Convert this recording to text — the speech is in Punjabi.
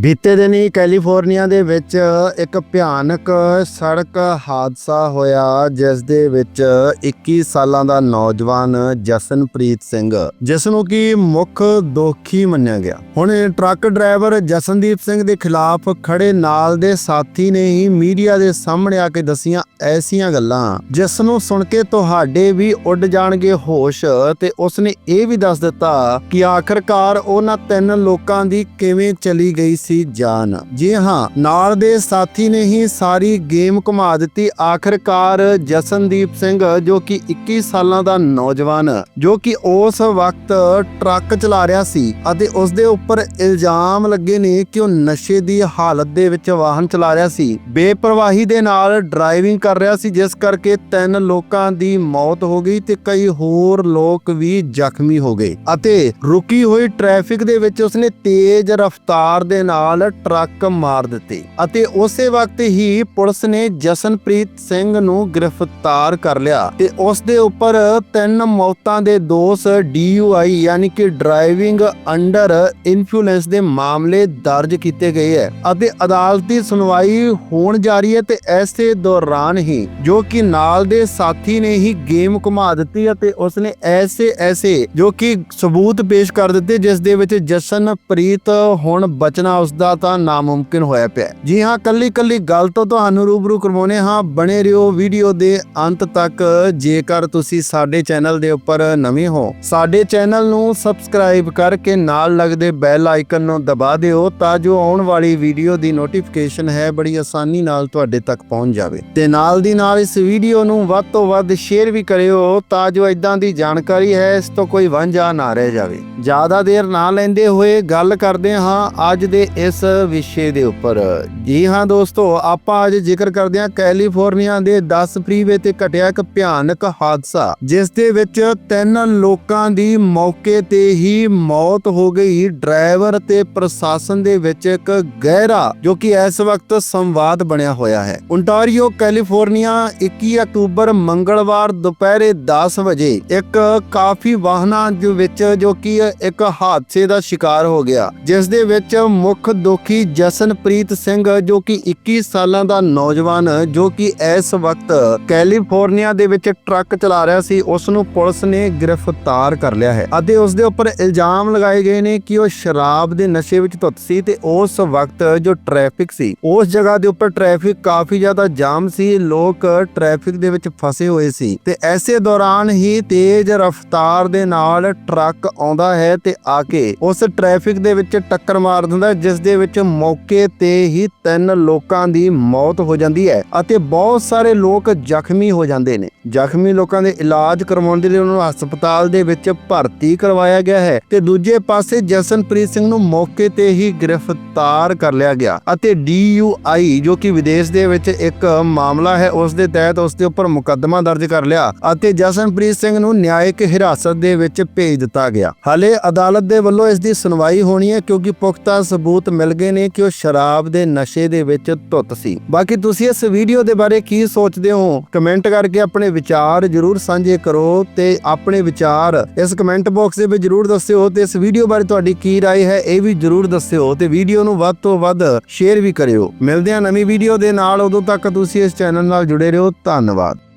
ਬੀਤੇ ਦਿਨੀ ਕੈਲੀਫੋਰਨੀਆ ਦੇ ਵਿੱਚ ਇੱਕ ਭਿਆਨਕ ਸੜਕ ਹਾਦਸਾ ਹੋਇਆ, ਜਿਸ ਦੇ ਵਿੱਚ 21 ਸਾਲਾਂ ਦਾ ਨੌਜਵਾਨ ਜਸਨਪ੍ਰੀਤ ਸਿੰਘ, ਜਿਸ ਨੂੰ ਕਿ ਮੁੱਖ ਦੋਖੀ ਮੰਨਿਆ ਗਿਆ। ਹੁਣ ਟਰੱਕ ਡਰਾਈਵਰ ਜਸਨਦੀਪ ਸਿੰਘ ਦੇ ਖਿਲਾਫ ਖੜੇ ਨਾਲ ਦੇ ਸਾਥੀ ਨੇ ਹੀ ਮੀਡੀਆ ਦੇ ਸਾਹਮਣੇ ਆ ਕੇ ਦਸੀਆਂ ਐਸੀਆਂ ਗੱਲਾਂ, ਜਿਸ ਨੂੰ ਸੁਣ ਕੇ ਤੁਹਾਡੇ ਵੀ ਉੱਡ ਜਾਣਗੇ ਹੋਸ਼, ਤੇ ਉਸਨੇ ਇਹ ਵੀ ਦੱਸ ਦਿੱਤਾ ਕਿ ਆਖਰਕਾਰ ਉਹਨਾਂ ਤਿੰਨ ਲੋਕਾਂ ਦੀ ਕਿਵੇਂ ਚਲੀ ਗਈ ਸੀ ਜਾਨ। ਜੀ ਹਾਂ, ਨਾਲ ਦੇ ਸਾਥੀ ਨੇ ਹੀ ਸਾਰੀ ਗੇਮ ਘੁਮਾ ਦਿੱਤੀ। ਆਖਰਕਾਰ ਜਸਨਦੀਪ ਸਿੰਘ, ਜੋ ਕਿ 21 ਸਾਲਾਂ ਦਾ ਨੌਜਵਾਨ, ਜੋ ਕਿ ਉਸ ਵਕਤ ਟਰੱਕ ਚਲਾ ਰਿਹਾ ਸੀ ਅਤੇ ਉਸ ਦੇ ਉੱਪਰ ਇਲਜ਼ਾਮ ਲੱਗੇ ਨੇ ਕਿ ਉਹ ਨਸ਼ੇ ਦੀ ਹਾਲਤ ਦੇ ਵਿੱਚ ਵਾਹਨ ਚਲਾ ਰਿਹਾ ਸੀ। ਬੇਪਰਵਾਹੀ ਦੇ ਨਾਲ ਡਰਾਈਵਿੰਗ ਕਰ ਰਿਹਾ ਸੀ, ਜਿਸ ਕਰਕੇ ਤਿੰਨ ਲੋਕਾਂ ਦੀ ਮੌਤ ਹੋ ਗਈ ਤੇ ਕਈ ਹੋਰ ਲੋਕ ਵੀ ਜ਼ਖਮੀ ਹੋ ਗਏ ਅਤੇ ਰੁਕੀ ਹੋਈ ਟ੍ਰੈਫਿਕ ਦੇ ਵਿੱਚ ਉਸਨੇ ਤੇਜ਼ ਰਫ਼ਤਾਰ ਦੇ ਨਾਲ ਟਰੱਕ ਮਾਰ ਦਿੱਤੇ ਅਤੇ ਉਸੇ ਵਕਤ ਹੀ ਪੁਲਿਸ ਨੇ ਜਸਨਪ੍ਰੀਤ ਸਿੰਘ ਨੂੰ ਗ੍ਰਿਫਤਾਰ ਕਰ ਲਿਆ ਤੇ ਉਸ ਦੇ ਉੱਪਰ ਤਿੰਨ ਮੌਤਾਂ ਦੇ ਦੋਸ਼ DUI ਯਾਨੀ ਕਿ ਡਰਾਈਵਿੰਗ ਅੰਡਰ ਇਨਫਲੂਐਂਸ ਦੇ ਮਾਮਲੇ ਦਰਜ ਕੀਤੇ ਗਏ ਹੈ ਅਤੇ ਅਦਾਲਤੀ ਸੁਣਵਾਈ ਹੋਣ ਜਾ ਰਹੀ ਹੈ ਤੇ ਐਸੇ ਦੌਰਾਨ ਹੀ ਜੋ ਕਿ ਨਾਲ ਦੇ ਸਾਥੀ ਨੇ ਹੀ ਗੇਮ ਘੁਮਾ ਦਿੱਤੀ ਅਤੇ ਉਸਨੇ ਐਸੇ ਐਸੇ ਜੋ ਕਿ ਸਬੂਤ ਪੇਸ਼ ਕਰ ਦਿੱਤੇ ਜਿਸ ਦੇ ਵਿੱਚ ਜਸਨਪ੍ਰੀਤ ਹੁਣ ਬਚਣਾ ਉਸਦਾ ਤਾਂ ਨਾਮੁਮਕਿਨ ਹੋਇਆ ਪਿਆ ਜੀ ਹਾਂ ਕੱਲੀ ਕੱਲੀ ਗੱਲ ਤੋਂ ਤੁਹਾਨੂੰ ਰੂਬਰੂ ਕਰਵਾਉਨੇ ਹਾਂ। ਬਣੇ ਰਹੋ ਵੀਡੀਓ ਦੇ ਅੰਤ ਤੱਕ। ਜੇਕਰ ਤੁਸੀਂ ਸਾਡੇ ਚੈਨਲ ਦੇ ਉੱਪਰ ਨਵੇਂ ਹੋ, ਸਾਡੇ ਚੈਨਲ ਨੂੰ ਸਬਸਕ੍ਰਾਈਬ ਕਰਕੇ ਨਾਲ ਲੱਗਦੇ ਬੈਲ ਆਈਕਨ ਨੂੰ ਦਬਾ ਦਿਓ ਤਾਂ ਜੋ ਆਉਣ ਵਾਲੀ ਵੀਡੀਓ ਦੀ ਨੋਟੀਫਿਕੇਸ਼ਨ ਹੈ, ਬੜੀ ਆਸਾਨੀ ਨਾਲ ਤੁਹਾਡੇ ਤੱਕ ਪਹੁੰਚ ਜਾਵੇ। ਤੇ ਨਾਲ ਦੀ ਨਾਲ ਇਸ ਵੀਡੀਓ ਨੂੰ ਵੱਧ ਤੋਂ ਵੱਧ ਸ਼ੇਅਰ ਵੀ ਕਰਿਓ ਤਾਂ ਜੋ ਇਦਾਂ ਦੀ ਜਾਣਕਾਰੀ ਹੈ, ਇਸ ਤੋਂ ਕੋਈ ਵਾਂਝਾ ਨਾ ਰਹਿ ਜਾਵੇ। ਜ਼ਿਆਦਾ ਦੇਰ ਨਾ ਲੈਂਦੇ ਹੋਏ ਗੱਲ ਕਰਦੇ ਹਾਂ। ਅੱਜ ਦੇ ਇਸ ਵਿਸ਼ੇ ਦੇ ਉੱਪਰ। ਜੀ ਹਾਂ ਦੋਸਤੋ, ਆਪਾਂ ਅੱਜ ਜ਼ਿਕਰ ਕਰਦੇ ਹਾਂ ਕੈਲੀਫੋਰਨੀਆ ਦੇ 10 ਫਰੀਵੇ ਤੇ ਘਟਿਆ ਇੱਕ ਭਿਆਨਕ ਹਾਦਸਾ, ਜਿਸ ਦੇ ਵਿੱਚ ਤਿੰਨ ਲੋਕਾਂ ਦੀ ਮੌਕੇ ਤੇ ਹੀ ਮੌਤ ਹੋ ਗਈ। ਡਰਾਈਵਰ ਤੇ ਪ੍ਰਸ਼ਾਸਨ ਦੇ ਵਿੱਚ ਇੱਕ ਗਹਿਰਾ, ਜੋ ਕਿ ਇਸ ਵਕਤ ਸੰਵਾਦ ਬਣਿਆ ਹੋਇਆ ਹੈ। ਓਨਟਾਰੀਓ ਕੈਲੀਫੋਰਨੀਆ 21 ਅਕਤੂਬਰ ਮੰਗਲਵਾਰ ਦੁਪਹਿਰੇ 10 ਵਜੇ ਇੱਕ ਕਾਫੀ ਵਾਹਨਾਂ ਦੇ ਵਿੱਚ, ਜੋ ਕਿ ਇੱਕ ਹਾਦਸੇ ਦਾ ਸ਼ਿਕਾਰ ਹੋ ਗਿਆ, ਜਿਸ ਦੇ ਵਿੱਚ ਮੁੱਖ ਦੁਖੀ ਜਸਨਪ੍ਰੀਤ ਸਿੰਘ, ਜੋ ਕਿ 21 ਸਾਲਾਂ ਦਾ ਨੌਜਵਾਨ, ਜੋ ਕਿ ਇਸ ਵਕਤ ਕੈਲੀਫੋਰਨੀਆ ਦੇ ਵਿੱਚ ਟਰੱਕ ਚਲਾ ਰਿਹਾ ਸੀ, ਉਸ ਨੂੰ ਪੁਲਿਸ ਨੇ ਗ੍ਰਿਫਤਾਰ ਕਰ ਲਿਆ ਹੈ। ਅਤੇ ਉਸ ਦੇ ਉੱਪਰ ਇਲਜ਼ਾਮ ਲਗਾਏ ਗਏ ਨੇ ਕਿ ਉਹ ਸ਼ਰਾਬ ਦੇ ਨਸ਼ੇ ਵਿੱਚ ਧੁੱਤ ਸੀ ਤੇ ਉਸ ਵਕਤ ਜੋ ਟ੍ਰੈਫਿਕ ਸੀ, ਉਸ ਜਗ੍ਹਾ ਦੇ ਉੱਪਰ ਟ੍ਰੈਫਿਕ ਕਾਫੀ ਜ਼ਿਆਦਾ ਜਾਮ ਸੀ, ਲੋਕ ਟ੍ਰੈਫਿਕ ਦੇ ਵਿੱਚ ਫਸੇ ਹੋਏ ਸੀ। ਤੇ ਐਸੇ ਦੌਰਾਨ ਹੀ ਤੇਜ਼ ਰਫ਼ਤਾਰ ਦੇ ਨਾਲ ਟਰੱਕ ਆਉਂਦਾ ਹੈ ਤੇ ਆ ਕੇ ਉਸ ਟ੍ਰੈਫਿਕ ਦੇ ਵਿੱਚ ਟੱਕਰ ਮਾਰ ਦਿੰਦਾ ਜਿਸ ਦੇ ਵਿੱਚ ਮੌਕੇ ਤੇ ਹੀ ਤਿੰਨ ਲੋਕਾਂ ਦੀ ਮੌਤ ਹੋ ਜਾਂਦੀ ਹੈ ਅਤੇ ਬਹੁਤ ਸਾਰੇ ਲੋਕ ਜ਼ਖਮੀ ਹੋ ਜਾਂਦੇ ਨੇ। ਜ਼ਖਮੀ ਲੋਕਾਂ ਦੇ ਇਲਾਜ ਕਰਵਾਉਣ ਦੇ ਲਈ ਉਹਨਾਂ ਨੂੰ ਹਸਪਤਾਲ ਦੇ ਵਿੱਚ ਭਰਤੀ ਕਰਵਾਇਆ ਗਿਆ ਹੈ ਤੇ ਦੂਜੇ ਪਾਸੇ ਜਸਨਪ੍ਰੀਤ ਸਿੰਘ ਨੂੰ ਮੌਕੇ ਤੇ ਹੀ ਗ੍ਰਿਫਤਾਰ ਕਰ ਲਿਆ ਗਿਆ ਅਤੇ DUI ਜੋ ਕਿ ਵਿਦੇਸ਼ ਦੇ ਵਿੱਚ ਇੱਕ ਮਾਮਲਾ ਹੈ, ਉਸ ਦੇ ਤਹਿਤ ਉਸ ਦੇ ਉੱਪਰ ਮੁਕੱਦਮਾ ਦਰਜ ਕਰ ਲਿਆ ਅਤੇ ਜਸਨਪ੍ਰੀਤ ਸਿੰਘ ਨੂੰ ਨਿਆਇਕ ਹਿਰਾਸਤ ਦੇ ਵਿੱਚ ਭੇਜ ਦਿੱਤਾ ਗਿਆ। ਹਾਲੇ ਅਦਾਲਤ ਦੇ ਵੱਲੋਂ ਇਸ ਦੀ ਸੁਣਵਾਈ ਹੋਣੀ ਹੈ ਕਿਉਂਕਿ ਪੁਖਤਾ ਸਬੂਤ ਸਬੂਤ ਮਿਲ ਗਏ ਨੇ ਕਿ ਉਹ ਸ਼ਰਾਬ ਦੇ ਨਸ਼ੇ ਦੇ ਵਿੱਚ ਧੁੱਤ ਸੀ ਬਾਕੀ ਤੁਸੀਂ ਇਸ ਵੀਡੀਓ ਦੇ ਬਾਰੇ ਕੀ ਸੋਚਦੇ ਹੋ ਕਮੈਂਟ ਕਰਕੇ ਆਪਣੇ ਵਿਚਾਰ ਜਰੂਰ ਸਾਂਝੇ ਕਰੋ ਤੇ ਆਪਣੇ ਵਿਚਾਰ ਇਸ ਕਮੈਂਟ ਬਾਕਸ ਦੇ ਵਿੱਚ ਜਰੂਰ ਦੱਸਿਓ ਤੇ ਇਸ ਵੀਡੀਓ ਬਾਰੇ ਤੁਹਾਡੀ ਕੀ رائے ਹੈ ਇਹ ਵੀ ਜਰੂਰ ਦੱਸਿਓ ਤੇ ਵੀਡੀਓ ਨੂੰ ਵੱਧ ਤੋਂ ਵੱਧ ਸ਼ੇਅਰ ਵੀ ਕਰਿਓ ਮਿਲਦੇ ਹਾਂ ਨਵੀਂ ਵੀਡੀਓ ਦੇ ਨਾਲ ਉਦੋਂ ਤੱਕ ਤੁਸੀਂ ਇਸ ਚੈਨਲ ਨਾਲ ਜੁੜੇ ਰਹੋ ਧੰਨਵਾਦ